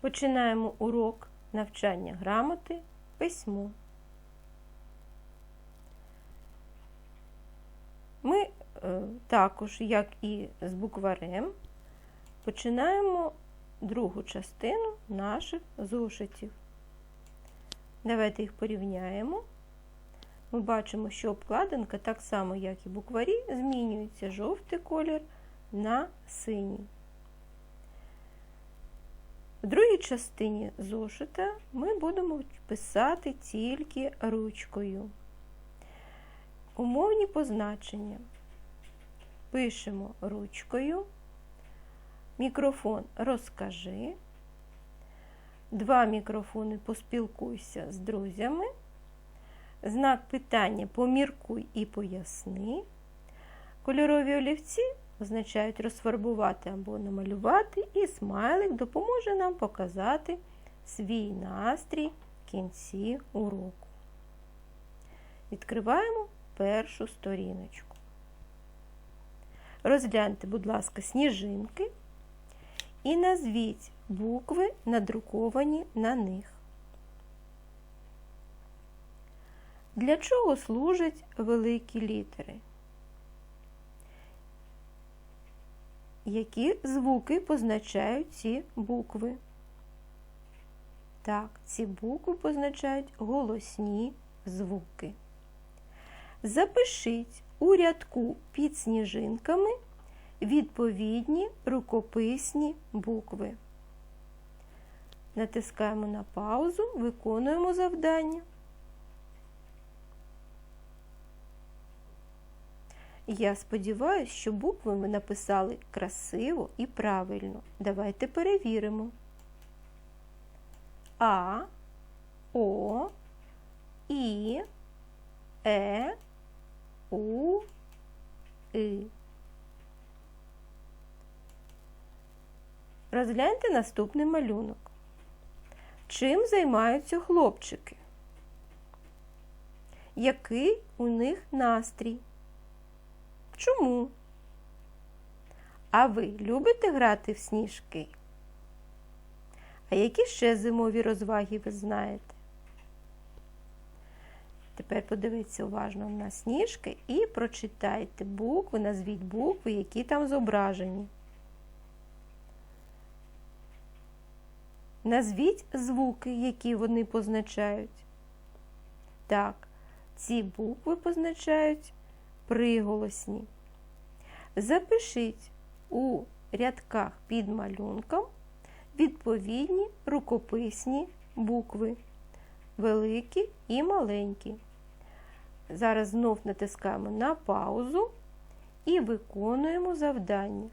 Починаємо урок навчання грамоти письмо. Ми е, також, як і з букварем, починаємо другу частину наших зошитів. Давайте їх порівняємо. Ми бачимо, що обкладинка, так само, як і букварі, змінюється жовтий колір на синій. В другій частині зошита ми будемо писати тільки ручкою. Умовні позначення. Пишемо ручкою. Мікрофон розкажи. Два мікрофони поспілкуйся з друзями. Знак питання поміркуй і поясни. Кольорові олівці означають розфарбувати або намалювати, і смайлик допоможе нам показати свій настрій в кінці уроку. Відкриваємо першу сторіночку. Розгляньте, будь ласка, сніжинки і назвіть букви, надруковані на них. Для чого служать великі літери? Які звуки позначають ці букви? Так, ці букви позначають голосні звуки. Запишіть у рядку під сніжинками відповідні рукописні букви. Натискаємо на паузу, виконуємо завдання. Я сподіваюся, що букви ми написали красиво і правильно. Давайте перевіримо. А, О, І, Е, У, И. Розгляньте наступний малюнок. Чим займаються хлопчики? Який у них настрій? Чому? А ви любите грати в сніжки? А які ще зимові розваги ви знаєте? Тепер подивіться уважно на сніжки і прочитайте букви, назвіть букви, які там зображені. Назвіть звуки, які вони позначають. Так, ці букви позначають приголосні. Запишіть у рядках під малюнком відповідні рукописні букви, великі і маленькі. Зараз знов натискаємо на паузу і виконуємо завдання.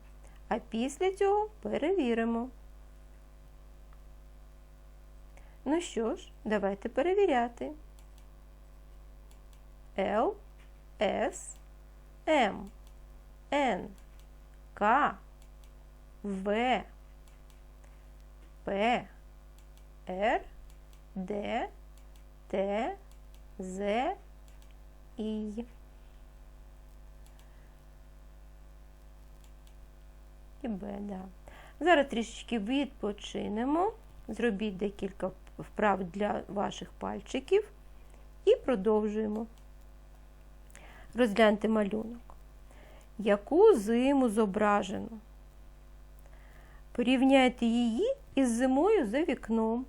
А після цього перевіримо. Ну що ж, давайте перевіряти. Л, С, М, Н, К, В, П, Р, Д, Т, З, І. І Б, да. Зараз трішечки відпочинемо. Зробіть декілька вправ для ваших пальчиків. І продовжуємо. Розгляньте малюнок. Яку зиму зображено? Порівняйте її із зимою за вікном.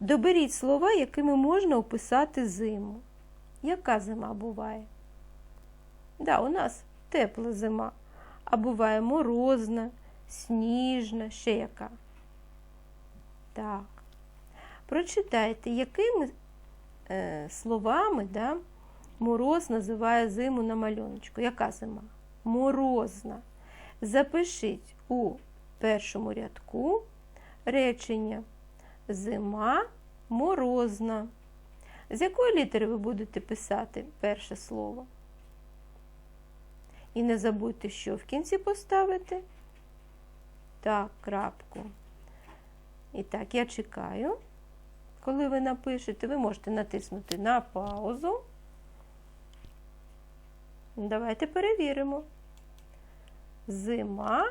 Доберіть слова, якими можна описати зиму. Яка зима буває? Да, у нас тепла зима, а буває морозна, сніжна, ще яка. Так. Прочитайте, якими словами да, мороз називає зиму на малюночку. Яка зима? Морозна. Запишіть у першому рядку речення Зима морозна. З якої літери ви будете писати перше слово? І не забудьте, що в кінці поставити. Так, крапку. І так, я чекаю. Коли ви напишете, ви можете натиснути на паузу. Давайте перевіримо. Зима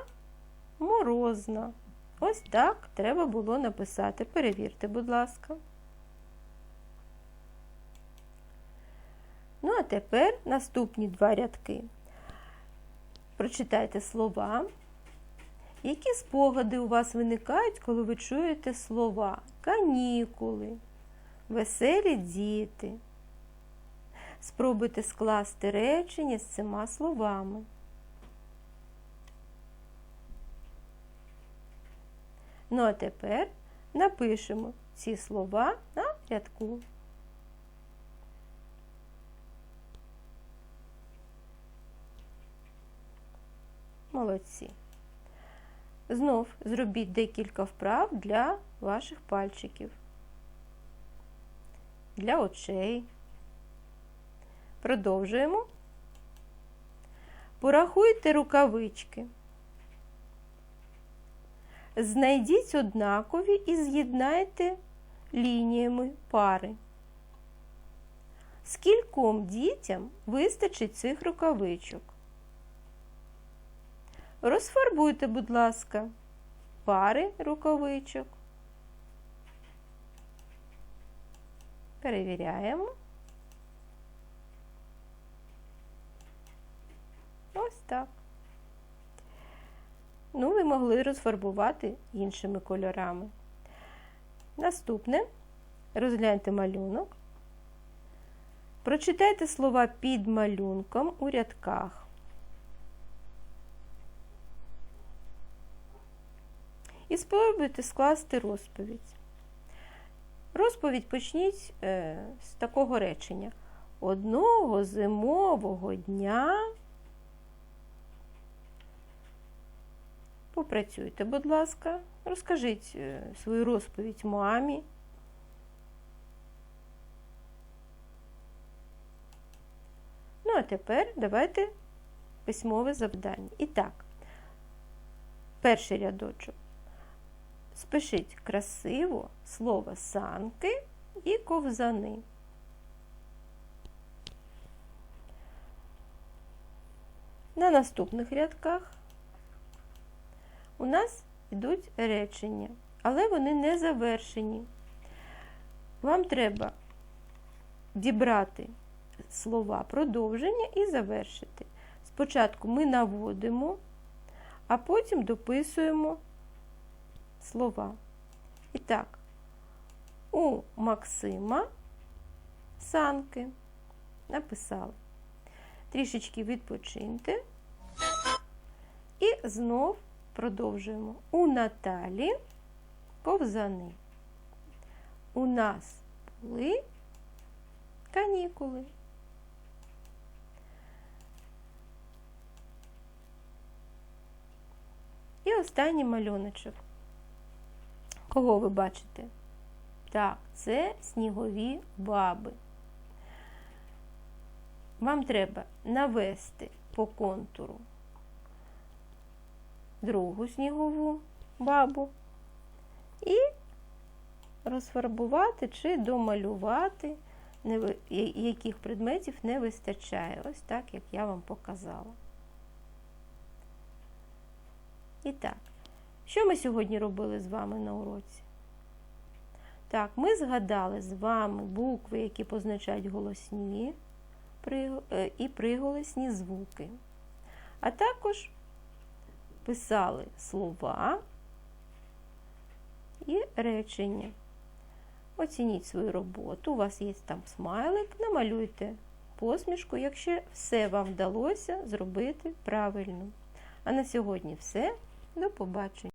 морозна. Ось так треба було написати. Перевірте, будь ласка. Ну, а тепер наступні два рядки. Прочитайте слова. Які спогади у вас виникають, коли ви чуєте слова? Канікули, веселі діти. Спробуйте скласти речення з цими словами. Ну а тепер напишемо ці слова на рядку. Молодці. Знов зробіть декілька вправ для ваших пальчиків, для очей. Продовжуємо. Порахуйте рукавички. Знайдіть однакові і з'єднайте лініями пари. Скільком дітям вистачить цих рукавичок? Розфарбуйте, будь ласка, пари рукавичок. Перевіряємо. Ось так. Ну, ви могли розфарбувати іншими кольорами. Наступне розгляньте малюнок. Прочитайте слова під малюнком у рядках. І спробуйте скласти розповідь. Розповідь почніть е, з такого речення. Одного зимового дня. Попрацюйте, будь ласка, розкажіть е, свою розповідь мамі. Ну, а тепер давайте письмове завдання. І так, перший рядочок. Спишіть красиво слово санки і ковзани. На наступних рядках у нас йдуть речення, але вони не завершені. Вам треба дібрати слова продовження і завершити. Спочатку ми наводимо, а потім дописуємо слова. І так, у Максима санки написали. Трішечки відпочиньте. І знов продовжуємо. У Наталі ковзани. У нас були канікули. І останній малюночок. Кого ви бачите? Так, це снігові баби. Вам треба навести по контуру другу снігову бабу і розфарбувати чи домалювати, яких предметів не вистачає. Ось так, як я вам показала. І так, що ми сьогодні робили з вами на уроці? Так, ми згадали з вами букви, які позначають голосні і приголосні звуки. А також писали слова і речення. Оцініть свою роботу, у вас є там смайлик, намалюйте посмішку, якщо все вам вдалося зробити правильно. А на сьогодні все. До побачення.